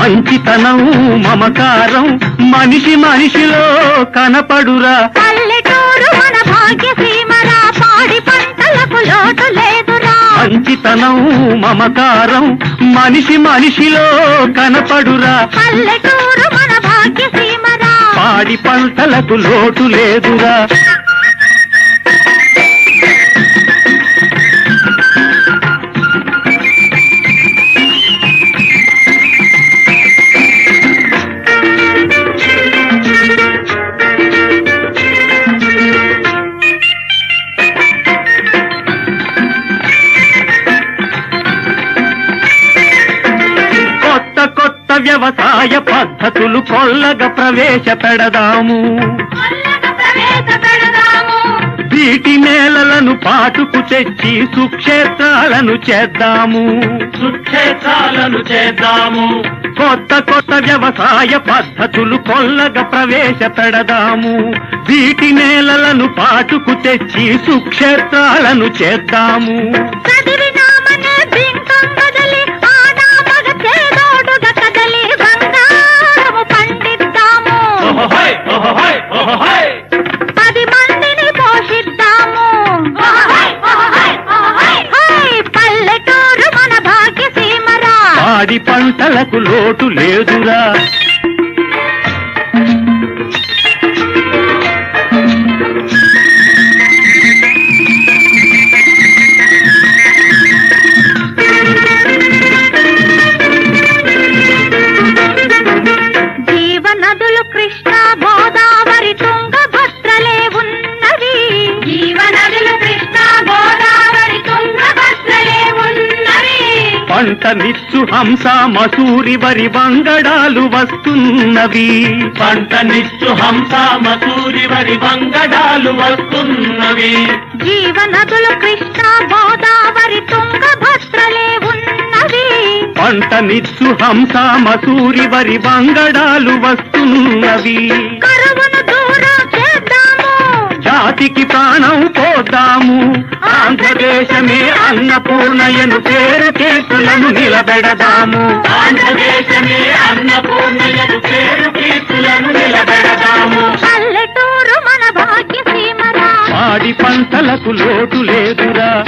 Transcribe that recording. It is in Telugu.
మంచితనం మమకారం మనిషి మనిషిలో కనపడురా. పల్లెటూరు మన భాగ్యసీమరా పాడి పంటలకు లోటు లేదురా. మంచితనం మమకారం మనిషి మనిషిలో కనపడురా. పల్లెటూరు మన భాగ్యసీమరా. పాడి పంటలకు లోటు లేదురా. కొత్త వ్యవసాయ పద్ధతులు కొల్లగా ప్రవేశపెడదాము వీటి నేలలను పాటుకు తెచ్చి సుక్షేత్రాలను చేద్దాము. సుక్షేత్రాలను చేద్దాము. కొత్త కొత్త వ్యవసాయ పద్ధతులు కొల్లగా ప్రవేశపెడదాము వీటి నేలలను పాటుకు తెచ్చి సుక్షేత్రాలను చేద్దాము. పాడి పంటలకు లోటు లేదురా. పంట నిచ్చు హంస మసూరి వరి వంగడాలు వస్తున్నవి. పంట నిచ్చు హంస మసూరి వరి వంగడాలు వస్తున్నవి. జీవనదులు కృష్ణ గోదావరి తుంగభద్రలే ఉన్నవి. పంట నిచ్చు హంస మసూరి వరి వంగడాలు వస్తున్నవి. కరువును దూరం చేద్దాము. జాతికి ప్రాణం పోద్దాము. ఆంధ్రదేశమే అన్నపూర్ణయను పేరు కేసులను నిలబెడదాము. ఆంధ్రదేశమే అన్నపూర్ణయను పేరు కీర్తులను నిలబెడదాము. పల్లెటూరు మన భాగ్యసీమరా. పాడి పంటలకు లోటు లేదురా.